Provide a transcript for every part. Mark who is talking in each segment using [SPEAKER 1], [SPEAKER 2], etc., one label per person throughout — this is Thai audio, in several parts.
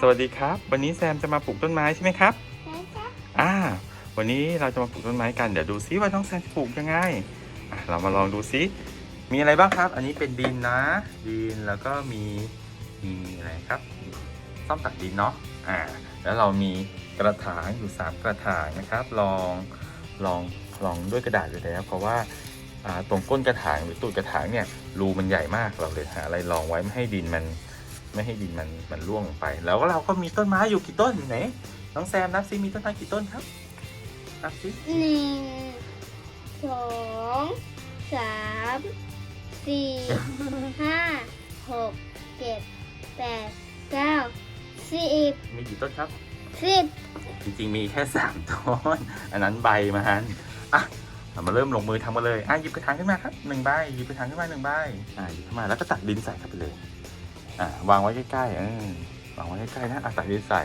[SPEAKER 1] สวัสดีครับ วันนี้แซมจะมาปลูกต้นไม้ใช่ไหมครับ
[SPEAKER 2] ใช่จ้ะ
[SPEAKER 1] อ่า วันนี้เราจะมาปลูกต้นไม้กัน เดี๋ยวดูซิว่าน้องแซมจะปลูกยังไงอะเรามาลองดูซิมีอะไรบ้างครับ อันนี้เป็นดินนะ ดินแล้วก็มีมีอะไรครับซ่อมตักดินเนาะอ่า แล้วเรามีกระถางอยู่สามกระถางนะครับ ลองลองลองด้วยกระดาษเลยนะครับเพราะว่าอ่าตรงก้นกระถางหรือตูดกระถางเนี่ยรูมันใหญ่มากเราเลยหาอะไรรองไว้ไม่ให้ดินมัน ไม่ให้ดินมันมันร่วงลงไป แล้วก็เราก็มีต้นไม้อยู่กี่ต้นไหนน้องแซมนับซิมีต้นไม้กี่ต้นครับนับซิ
[SPEAKER 2] หนึ่งสองสามสี่ห้าหกเจ็ดแปดเก้าสิบ
[SPEAKER 1] มีกี่ต้นครับ
[SPEAKER 2] สิบ
[SPEAKER 1] จริงๆมีแค่สามต้น อันนั้นใบมันอะเรามาเริ่มลงมือทำกันเลยอะหยิบกระถางขึ้นมาครับหนึ่งใบหยิบกระถางขึ้นมาหนึ่งใบอะหยิบขึ้นมาแล้วก็ตักดินใส่เข้าไปเลย อะวางไว้ใกล้ๆเออวางไว้ใกล้ๆนะอะตักดินใส่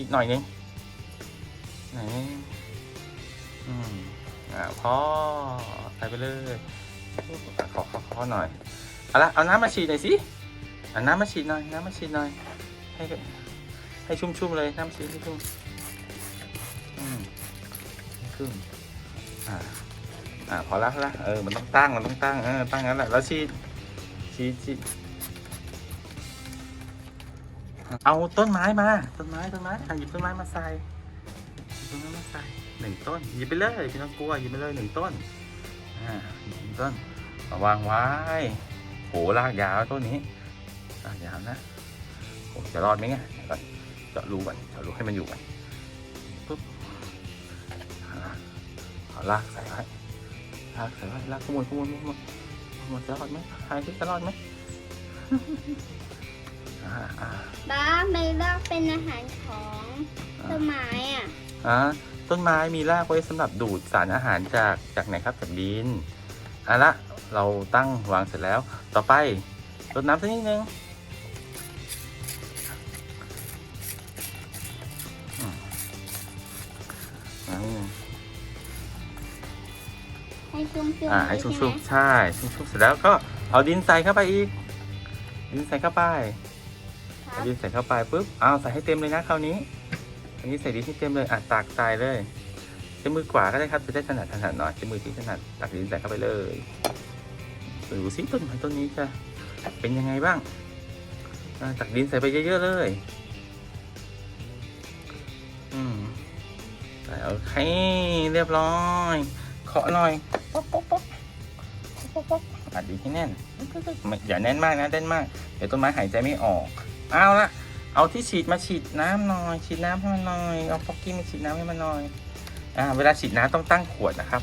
[SPEAKER 1] อีกหน่อยนึงไหนอืมอะพอใส่ไปเลยขอขอขอหน่อยเอาละเอาน้ำมาฉีดหน่อยสิ อาน้ำมาฉีดหน่อยน้ำมาฉีดหน่อย ให้ให้ชุ่มๆเลยน้ำฉีดให้ชุ่มอืมชุ่มอ่าอ่าพอละพอละเออมันต้องตั้งมันต้องตั้งเออตั้งงั้นแหละแล้วฉีดฉีดฉีดเอาต้นไม้มาต้นไม้ต้นไม้หยิบต้นไม้มาใส่หยิบต้นไม้มาใส่หนึ่งต้นหยิบไปเลยไม่ต้องกลัวหยิบไปเลยหนึ่งต้นอ่าหนึ่งต้นมาวางไว้โหรากยาวต้นนี้ รากยาวนะผมจะรอดไหมเนี่ยเดี๋ยวก่อนเจาะรูก่อนเจาะรูให้มันอยู่ก่อนปุ๊บอ่าเอาลากใส่ไว้ลากใส่ไว้ลากขโมยขโมยขโมยขโมยจะรอดไหมหายที่จะรอดไหมอ่าอ่า
[SPEAKER 2] บ้าไม่เลือกเป็นอาหารของต้นไม้อะ
[SPEAKER 1] อ่าต้นไม้มีรากไว้สำหรับดูดสารอาหารจากจากไหนครับจากดินเอาละเราตั้งวางเสร็จแล้ว ต่อไปรดน้ำสักนิดนึง
[SPEAKER 2] ให้ชุ่มๆ
[SPEAKER 1] อ่าให้
[SPEAKER 2] เลย
[SPEAKER 1] ชุ่
[SPEAKER 2] ใช่
[SPEAKER 1] ม
[SPEAKER 2] ไห
[SPEAKER 1] ๆใช่ชุ่มๆเสร็จแล้วก็เอาดินใส่เข้าไปอีก ดินใส่เข้าไป
[SPEAKER 2] ครั
[SPEAKER 1] เอา
[SPEAKER 2] บ
[SPEAKER 1] ดินใส่เข้าไปปุ๊บเอาใส่ให้เต็มเลยนะคราวนี้ อันนี้ใส่ดินให้เต็มเลยอะตักใส่เลยใช้มือขวาก็ได้ครับจะได้ถนัดถนัดหน่อยใช้มือที่ถนัดตักดินใส่เข้าไปเลยดูสิต้นไม้ต้นนี้จะเป็นยังไงบ้างอะตักดินใส่ไปเยอะๆเลยอืมใส่โอเคเรียบร้อยเคาะหน่อย ป๊อกป๊อกป๊อกป๊อกป๊อกอัดดินให้แน่นอย่าแน่นมากนะแน่นมาก เดี๋ยวต้นไม้หายใจไม่ออกเอาละเอาที่ฉีดมาฉีดน้ำหน่อย ฉีดน้ำให้มันหน่อยเอาฟอกกี้มาฉีดน้ำให้มันหน่อยอ่าเวลาฉีดน้ำต้องตั้งขวดนะครับ